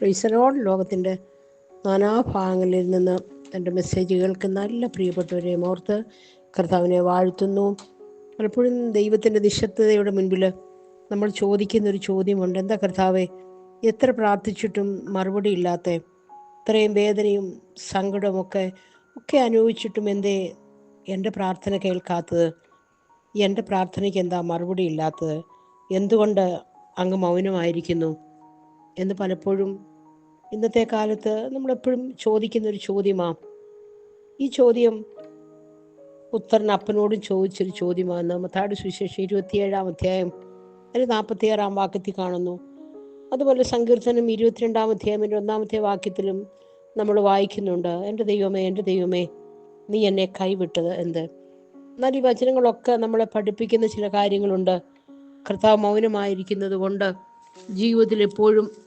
പ്രൈസലോൺ ലോകത്തിന്റെ നാനാഭാഗങ്ങളിൽ നിന്ന് എന്റെ മെസ്സേജ് കേൾക്കുന്ന നല്ല പ്രിയപ്പെട്ടവരെ ഓർത്ത് കർത്താവിനെ വാഴ്ത്തുന്നു. പലപ്പോഴും ദൈവത്തിന്റെ നിശബ്ദതയുടെ മുൻപിൽ നമ്മൾ ചോദിക്കുന്ന ഒരു ചോദ്യമുണ്ട്. എന്താ കർത്താവെ എത്ര പ്രാർത്ഥിച്ചിട്ടും മറുപടി ഇല്ലാത്ത ഇത്രയും വേദനയും സങ്കടമൊക്കെ ഒക്കെ അനുഭവിച്ചിട്ടും എന്തേ എന്റെ പ്രാർത്ഥന കേൾക്കാത്തത്? എന്റെ പ്രാർത്ഥനയ്ക്ക് എന്താ മറുപടി ഇല്ലാത്തത്? എന്തുകൊണ്ട് അങ്ങ് മൗനമായിരിക്കുന്നു? എന്ന് പലപ്പോഴും ഇന്നത്തെ കാലത്ത് നമ്മളെപ്പോഴും ചോദിക്കുന്ന ഒരു ചോദ്യമാണ് ഈ ചോദ്യം പുത്രൻ അപ്പനോടും ചോദിച്ചൊരു ചോദ്യമാണ് മത്താട് സുവിശേഷം ഇരുപത്തിയേഴാം അധ്യായം അതിന് നാൽപ്പത്തിയാറാം വാക്യത്തിൽ കാണുന്നു. അതുപോലെ സങ്കീർത്തനം ഇരുപത്തിരണ്ടാം അധ്യായത്തിന്റെ ഒന്നാമത്തെ വാക്യത്തിലും നമ്മൾ വായിക്കുന്നുണ്ട്. എന്റെ ദൈവമേ എന്റെ ദൈവമേ നീ എന്നെ കൈവിട്ടത് എന്ത്? എന്നാൽ ഈ വചനങ്ങളൊക്കെ നമ്മളെ പഠിപ്പിക്കുന്ന ചില കാര്യങ്ങളുണ്ട്. കർത്താവ് മൗനമായിരിക്കുന്നത് കൊണ്ട് ജീവിതത്തിൽ എപ്പോഴും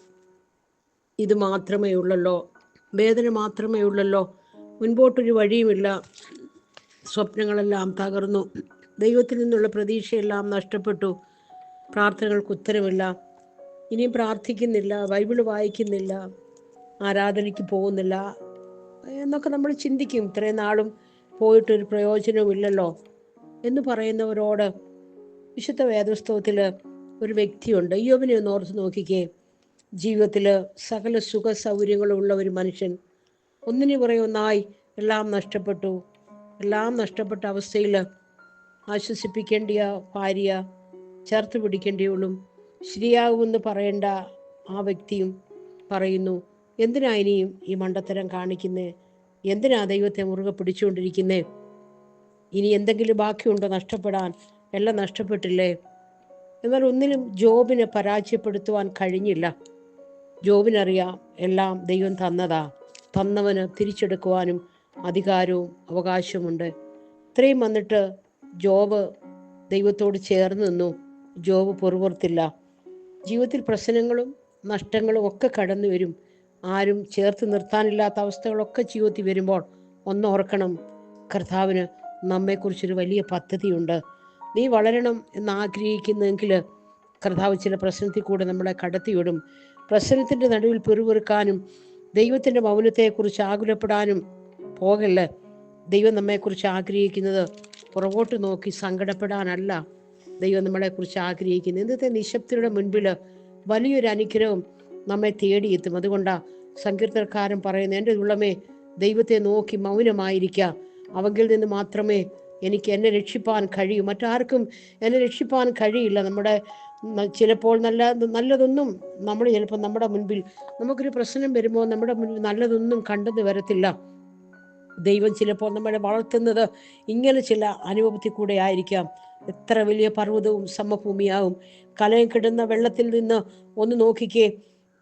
ഇത് മാത്രമേ ഉള്ളല്ലോ. വേദന മാത്രമേ ഉള്ളല്ലോ. മുൻപോട്ടൊരു വഴിയുമില്ല. സ്വപ്നങ്ങളെല്ലാം തകർന്നു. ദൈവത്തിൽ നിന്നുള്ള പ്രതീക്ഷയെല്ലാം നഷ്ടപ്പെട്ടു. പ്രാർത്ഥനകൾക്ക് ഉത്തരമില്ല. ഇനിയും പ്രാർത്ഥിക്കുന്നില്ല. ബൈബിൾ വായിക്കുന്നില്ല. ആരാധനയ്ക്ക് പോകുന്നില്ല. എന്നൊക്കെ നമ്മൾ ചിന്തിക്കും. ഇത്രയും നാളും പോയിട്ടൊരു പ്രയോജനവുമില്ലല്ലോ എന്ന് പറയുന്നവരോട് വിശുദ്ധ വേദസ്തവത്തിൽ ഒരു വ്യക്തിയുണ്ട്. യോബിനെ ഒന്ന് ഓർത്ത് നോക്കിക്കേ. ജീവിതത്തിൽ സകല സുഖ സൗകര്യങ്ങളുള്ള ഒരു മനുഷ്യൻ. ഒന്നിനു പുറകെ ഒന്നായി എല്ലാം നഷ്ടപ്പെട്ടു. എല്ലാം നഷ്ടപ്പെട്ട അവസ്ഥയിൽ ആശ്വസിപ്പിക്കേണ്ടിയ ഭാര്യ ചേർത്ത് പിടിക്കേണ്ടിയുള്ളും. ശരിയാകുമെന്ന് പറയേണ്ട ആ വ്യക്തിയും പറയുന്നു എന്തിനാ ഇനിയും ഈ മണ്ടത്തരം കാണിക്കുന്നേ? എന്തിനാ ദൈവത്തെ മുറുകെ പിടിച്ചുകൊണ്ടിരിക്കുന്നേ? ഇനി എന്തെങ്കിലും ബാക്കിയുണ്ടോ നഷ്ടപ്പെടാൻ? എല്ലാം നഷ്ടപ്പെട്ടില്ലേ? എന്നാൽ ഒന്നിലും ജോബിനെ പരാജയപ്പെടുത്തുവാൻ കഴിഞ്ഞില്ല. ജോബിനറിയാം. എല്ലാം ദൈവം തന്നതാ. തന്നവന് തിരിച്ചെടുക്കുവാനും അധികാരവും അവകാശമുണ്ട് ഇത്രയും വന്നിട്ട് ജോബ് ദൈവത്തോട് ചേർന്ന് നിന്നു. ജോബ് പൊറുപുറത്തില്ല. ജീവിതത്തിൽ പ്രശ്നങ്ങളും നഷ്ടങ്ങളും ഒക്കെ കടന്നു വരും. ആരും ചേർത്ത് നിർത്താനില്ലാത്ത അവസ്ഥകളൊക്കെ ജീവിതത്തിൽ വരുമ്പോൾ ഒന്ന് ഓർക്കണം. കർത്താവിന് നമ്മെക്കുറിച്ചൊരു വലിയ പദ്ധതിയുണ്ട്. നീ വളരണം എന്ന് ആഗ്രഹിക്കുന്നെങ്കിൽ കർത്താവ് ചില പ്രശ്നത്തിൽ കൂടെ നമ്മളെ കടത്തിവിടും. പ്രശ്നത്തിന്റെ നടുവിൽ പിറുപിറുക്കാനും ദൈവത്തിന്റെ മൗനത്തെക്കുറിച്ച് ആകുലപ്പെടാനും പോകല്ല. ദൈവം നമ്മെക്കുറിച്ച് ആഗ്രഹിക്കുന്നത് പുറകോട്ട് നോക്കി സങ്കടപ്പെടാനല്ല. ദൈവം നമ്മളെക്കുറിച്ച് ആഗ്രഹിക്കുന്നത് ഇന്നത്തെ നിശബ്ദയുടെ മുൻപിൽ വലിയൊരു അനുഗ്രഹം നമ്മെ തേടിയെത്തും. അതുകൊണ്ടാണ് സങ്കീർത്തനക്കാരൻ പറയുന്നത് എന്റെ ഉള്ളമേ ദൈവത്തെ നോക്കി മൗനമായിരിക്കുക അവങ്കിൽ നിന്ന് മാത്രമേ എനിക്ക് എന്നെ രക്ഷിപ്പാൻ കഴിയൂ. മറ്റാർക്കും എന്നെ രക്ഷിപ്പാൻ കഴിയില്ല. നമ്മുടെ ചിലപ്പോൾ നല്ല നല്ലതൊന്നും നമ്മൾ ചിലപ്പോൾ നമ്മുടെ മുൻപിൽ നമുക്കൊരു പ്രശ്നം വരുമ്പോൾ നമ്മുടെ മുൻപിൽ നല്ലതൊന്നും കണ്ടെന്ന് വരത്തില്ല. ദൈവം ചിലപ്പോൾ നമ്മളെ വളർത്തുന്നത് ഇങ്ങനെ ചില അനുഭവത്തിൽ കൂടെ ആയിരിക്കാം. എത്ര വലിയ പർവതവും സമഭൂമിയാവും. കലയം കിടുന്ന വെള്ളത്തിൽ നിന്ന് ഒന്ന് നോക്കിക്കേ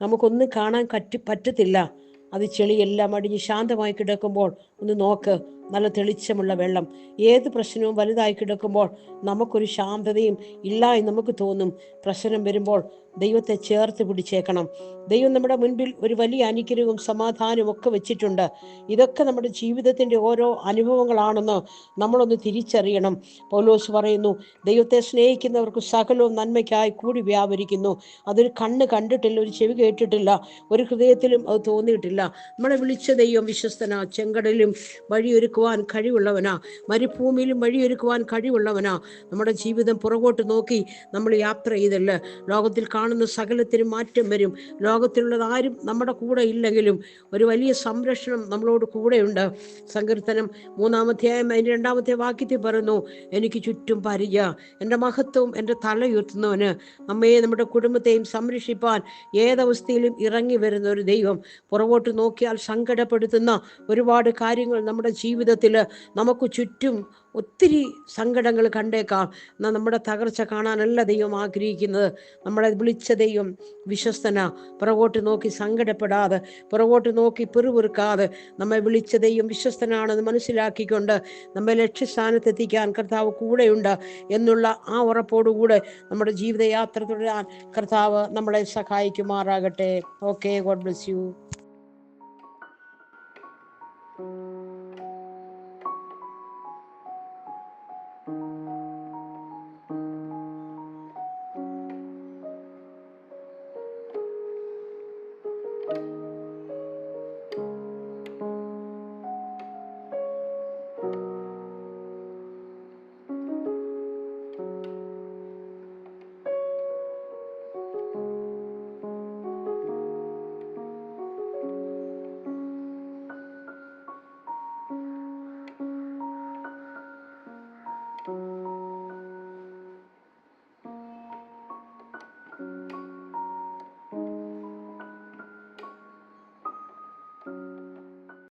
നമുക്കൊന്നും കാണാൻ പറ്റ പറ്റത്തില്ല. അത് ചെളിയെല്ലാം അടിഞ്ഞ് ശാന്തമായി കിടക്കുമ്പോൾ ഒന്ന് നോക്ക് നല്ല തെളിച്ചമുള്ള വെള്ളം. ഏത് പ്രശ്നവും വലുതായി കിടക്കുമ്പോൾ നമുക്കൊരു ശാന്തതയും എന്ന് നമുക്ക് തോന്നും. പ്രശ്നം വരുമ്പോൾ ദൈവത്തെ ചേർത്ത് പിടിച്ചേക്കണം. ദൈവം നമ്മുടെ മുൻപിൽ ഒരു വലിയ അനുഗ്രഹവും സമാധാനവും ഒക്കെ വെച്ചിട്ടുണ്ട്. ഇതൊക്കെ നമ്മുടെ ജീവിതത്തിന്റെ ഓരോ അനുഭവങ്ങളാണെന്ന് നമ്മളൊന്ന് തിരിച്ചറിയണം. പൗലോസ് പറയുന്നു ദൈവത്തെ സ്നേഹിക്കുന്നവർക്ക് സകലവും നന്മയ്ക്കായി കൂടി വ്യാപരിക്കുന്നു. അതൊരു കണ്ണ് കണ്ടിട്ടില്ല ഒരു ചെവി കേട്ടിട്ടില്ല ഒരു ഹൃദയത്തിലും അത് തോന്നിയിട്ടില്ല. നമ്മളെ വിളിച്ച ദൈവം വിശ്വസ്തനാ. ചെങ്കടലും വഴിയൊരുക്കുവാൻ കഴിവുള്ളവനാ. മരുഭൂമിയിലും വഴിയൊരുക്കുവാൻ കഴിവുള്ളവനാ. നമ്മുടെ ജീവിതം പുറകോട്ട് നോക്കി നമ്മൾ യാത്ര ചെയ്തല്ല. ലോകത്തിൽ കാണുന്ന സകലത്തിനും മാറ്റം വരും. ലോകത്തിലുള്ളത് ആരും നമ്മുടെ കൂടെ ഇല്ലെങ്കിലും ഒരു വലിയ സംരക്ഷണം നമ്മളോട് കൂടെയുണ്ട്. സങ്കീർത്തനം മൂന്നാമധ്യായം അതിന്റെ രണ്ടാമത്തെ വാക്യത്തിൽ പറയുന്നു എനിക്ക് ചുറ്റും പരിചയ എന്റെ മഹത്വവും എന്റെ തലയുയർത്തുന്നവന്. നമ്മയെ നമ്മുടെ കുടുംബത്തെയും സംരക്ഷിപ്പാൻ ഏതവസ്ഥയിലും ഇറങ്ങി വരുന്ന ഒരു ദൈവം. പുറകോട്ട് നോക്കിയാൽ സങ്കടപ്പെടുത്തുന്ന ഒരുപാട് കാര്യങ്ങൾ നമ്മുടെ ജീവിതത്തിൽ നമുക്ക് ചുറ്റും ഒത്തിരി സങ്കടങ്ങൾ കണ്ടേക്കാം. എന്നാൽ നമ്മുടെ തകർച്ച കാണാനല്ല ദൈവം ആഗ്രഹിക്കുന്നത്. നമ്മളെ വിളിച്ച ദൈവം വിശ്വസ്തന. പുറകോട്ട് നോക്കി സങ്കടപ്പെടാതെ പുറകോട്ട് നോക്കി പിറുപിറുക്കാതെ നമ്മെ വിളിച്ച ദൈവം വിശ്വസ്തനാണെന്ന് മനസ്സിലാക്കിക്കൊണ്ട് നമ്മെ ലക്ഷ്യസ്ഥാനത്തെത്തിക്കാൻ കർത്താവ് കൂടെയുണ്ട് എന്നുള്ള ആ ഉറപ്പോടുകൂടെ നമ്മുടെ ജീവിതയാത്ര തുടരാൻ കർത്താവ് നമ്മളെ സഹായിക്കുമാറാകട്ടെ. Okay God bless you